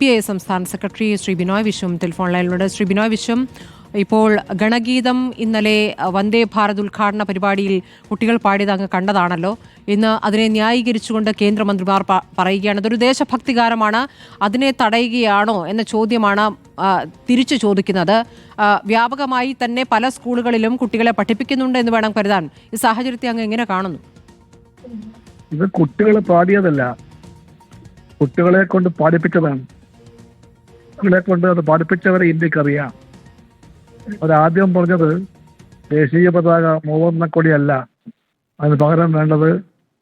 P I സംസ്ഥാന secretary Shri Binoy Viswam telephone ലൈനിലുണ്ട്. ശ്രീ ബിനോയ് വിശ്വം ഇപ്പോൾ ഗണഗീതം ഇന്നലെ വന്ദേ ഭാരത് ഉദ്ഘാടന പരിപാടിയിൽ കുട്ടികൾ പാടിയത് അങ്ങ് കണ്ടതാണല്ലോ. ഇന്ന് അതിനെ ന്യായീകരിച്ചുകൊണ്ട് കേന്ദ്രമന്ത്രിമാർ പറയുകയാണ്. ഇതൊരു ദേശഭക്തി ഗാനമാണ് അതിനെ തടയുകയാണോ എന്ന ചോദ്യമാണ് തിരിച്ചു ചോദിക്കുന്നത്. വ്യാപകമായി തന്നെ പല സ്കൂളുകളിലും കുട്ടികളെ പഠിപ്പിക്കുന്നുണ്ട് എന്ന് വേണം കരുതാൻ. ഈ സാഹചര്യത്തെ അങ്ങ് എങ്ങനെ കാണുന്നു? ഇത് കുട്ടികളെ പാടിയതല്ല. കുട്ടികളെ കൊണ്ട് പാടിപ്പിച്ചതാണ്. കുട്ടികളെ കൊണ്ട് അത് പഠിപ്പിച്ചവരെ ഇന്ത്യയ്ക്ക് അറിയാം അവരാദ്യം പറഞ്ഞത് ദേശീയ പതാക മൂവർണ കൊടിയല്ല അതിന് പകരം വേണ്ടത്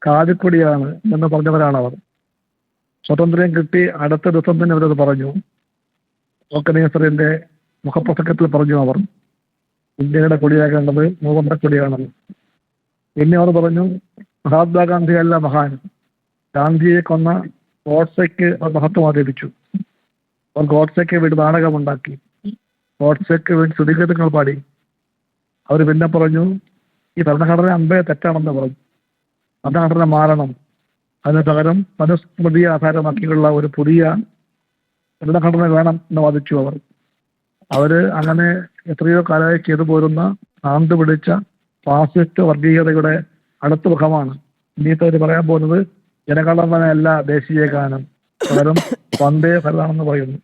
കാതിക്കൊടിയാണ് എന്ന് പറഞ്ഞവരാണ് അവർ സ്വാതന്ത്ര്യം കിട്ടി അടുത്ത ദിവസം തന്നെ അവരത് പറഞ്ഞു. ഓക്കനീസറിന്റെ മുഖപ്രസംഗത്തിൽ പറഞ്ഞു അവർ. ഇന്ത്യയുടെ കൊടിയാകേണ്ടത് മൂവർണ കൊടിയാണെന്ന് പിന്നെ അവർ പറഞ്ഞു മഹാത്മാഗാന്ധി അല്ല മഹാൻ. ഗാന്ധിയെ കൊന്ന ഗോഡ്സെക്ക് മഹത്വം ആരോപിച്ചു. അവർ ഗോഡ്സെക്ക് വേണ്ടി നാടകമുണ്ടാക്കി. ഗോഡ്സെക്ക് വേണ്ടി സ്തുതിഗീതങ്ങൾ പാടി. അവർ പിന്നെ പറഞ്ഞു ഈ ഭരണഘടന അമ്പേ തെറ്റാണെന്ന് പറഞ്ഞു. ഭരണഘടന മാറണം. അതിന് പകരം മനുസ്മൃതിയെ ആധാരമാക്കിയുള്ള ഒരു പുതിയ ഭരണഘടന വേണം എന്ന് വാദിച്ചു അവർ. അവർ അങ്ങനെ എത്രയോ കാലമായി ചെയ്തു പോരുന്ന ആണ്ടു പിടിച്ച ഫാസിസ്റ്റ് വർഗീയതയുടെ അടുത്ത മുഖമാണ്. ഇനിയിപ്പോൾ അവർ പറയാൻ പോകുന്നത് ജനഗണമനയല്ല ദേശീയ ഗാനം പകരം വന്ദേ ഭരതാണെന്ന് പറയുന്നു.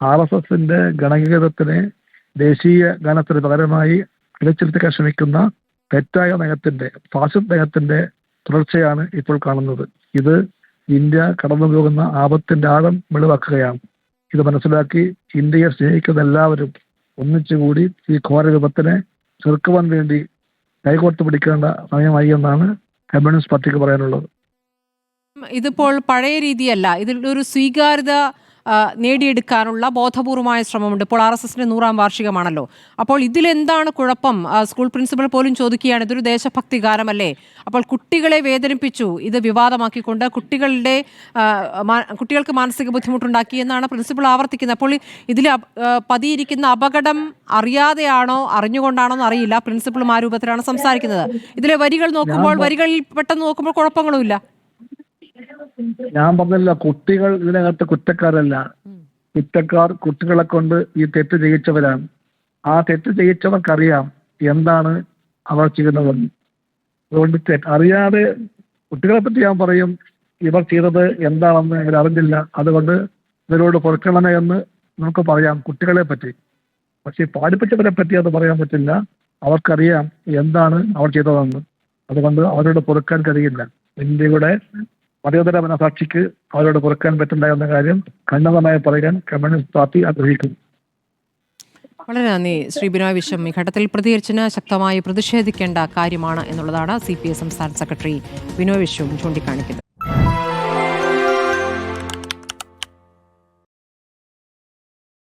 ആർ എസ് എസിന്റെ ഗണഗീതത്തിനെ ദേശീയ ഗാനത്തിന് പകരമായി കിടച്ചിരുത്തിക്കാൻ ശ്രമിക്കുന്ന തെറ്റായ നയത്തിന്റെ ഫാസിസ്റ്റ് നയത്തിന്റെ തുടർച്ചയാണ് ഇപ്പോൾ കാണുന്നത്. ഇത് ഇന്ത്യ കടന്നു പോകുന്ന ആപത്തിന്റെ ആഴം വെളിവാക്കുകയാണ്. ഇത് മനസ്സിലാക്കി ഇന്ത്യയെ സ്നേഹിക്കുന്ന എല്ലാവരും ഒന്നിച്ചുകൂടി ഈ ഘോര വിപത്തിനെ ചെറുക്കുവാൻ വേണ്ടി കൈകോർത്ത് പിടിക്കേണ്ട സമയമായി എന്നാണ് കമ്മ്യൂണിസ്റ്റ് പാർട്ടിക്ക് പറയാനുള്ളത്. ഇതിപ്പോൾ പഴയ രീതിയല്ല. ഇതിൽ ഒരു സ്വീകാര്യത നേടിയെടുക്കാനുള്ള ബോധപൂർവമായ ശ്രമമുണ്ട്. ഇപ്പോൾ ആർ എസ് എസിന്റെ നൂറാം വാർഷികമാണല്ലോ. അപ്പോൾ ഇതിലെന്താണ് കുഴപ്പം? സ്കൂൾ പ്രിൻസിപ്പൽ പോലും ചോദിക്കുകയാണ് ഇതൊരു ദേശഭക്തി ഗാനമല്ലേ അപ്പോൾ കുട്ടികളെ വേദനിപ്പിച്ചു ഇത് വിവാദമാക്കിക്കൊണ്ട് കുട്ടികളുടെ കുട്ടികൾക്ക് മാനസിക ബുദ്ധിമുട്ടുണ്ടാക്കി എന്നാണ് പ്രിൻസിപ്പൾ ആവർത്തിക്കുന്നത്. അപ്പോൾ ഇതിൽ പതിയിരിക്കുന്ന അപകടം അറിയാതെയാണോ അറിഞ്ഞുകൊണ്ടാണോ എന്ന് അറിയില്ല. പ്രിൻസിപ്പളും ആ രൂപത്തിലാണ് സംസാരിക്കുന്നത്. ഇതിലെ വരികൾ നോക്കുമ്പോൾ വരികളിൽ പെട്ടെന്ന് നോക്കുമ്പോൾ കുഴപ്പങ്ങളുമില്ല ഞാൻ പറഞ്ഞില്ല കുട്ടികൾ ഇതിനകത്ത് കുറ്റക്കാരല്ല. കുറ്റക്കാർ കുട്ടികളെ കൊണ്ട് ഈ തെറ്റ് ചെയ്യിച്ചവരാണ്. ആ തെറ്റ് ചെയ്യിച്ചവർക്കറിയാം എന്താണ് അവർ ചെയ്യുന്നതെന്ന്. അതുകൊണ്ട് അറിയാതെ കുട്ടികളെ പറ്റി ഞാൻ പറയും ഇവർ ചെയ്തത് എന്താണെന്ന് ഇവർ അറിഞ്ഞില്ല. അതുകൊണ്ട് ഇവരോട് പൊറുക്കണമേ എന്ന് നമുക്ക് പറയാം കുട്ടികളെ പറ്റി. പക്ഷെ പാടിപ്പിച്ചവരെ പറ്റി അത് പറയാൻ പറ്റില്ല. അവർക്കറിയാം എന്താണ് അവർ ചെയ്തതെന്ന്. അതുകൊണ്ട് അവരോട് പൊറുക്കാൻ കഴിയില്ല. ഇന്ത്യയുടെ മതേതര മനസാക്ഷിക്ക് അവരോട് പുറക്കാൻ പറ്റില്ല എന്ന കാര്യം ഖണ്ഡിതമായി പറയാൻ കമ്മ്യൂണിസ്റ്റ് പാർട്ടി ആഗ്രഹിക്കുന്നു. വളരെ നന്ദി ശ്രീ ബിനോയ് വിശ്വം. ഈ ഘട്ടത്തിൽ പ്രതികരിച്ചതിന് ശക്തമായി പ്രതിഷേധിക്കേണ്ട കാര്യമാണ് എന്നുള്ളതാണ് സി പി എ സംസ്ഥാന സെക്രട്ടറി ബിനോയ് വിശ്വം ചൂണ്ടിക്കാണിക്കുന്നത്.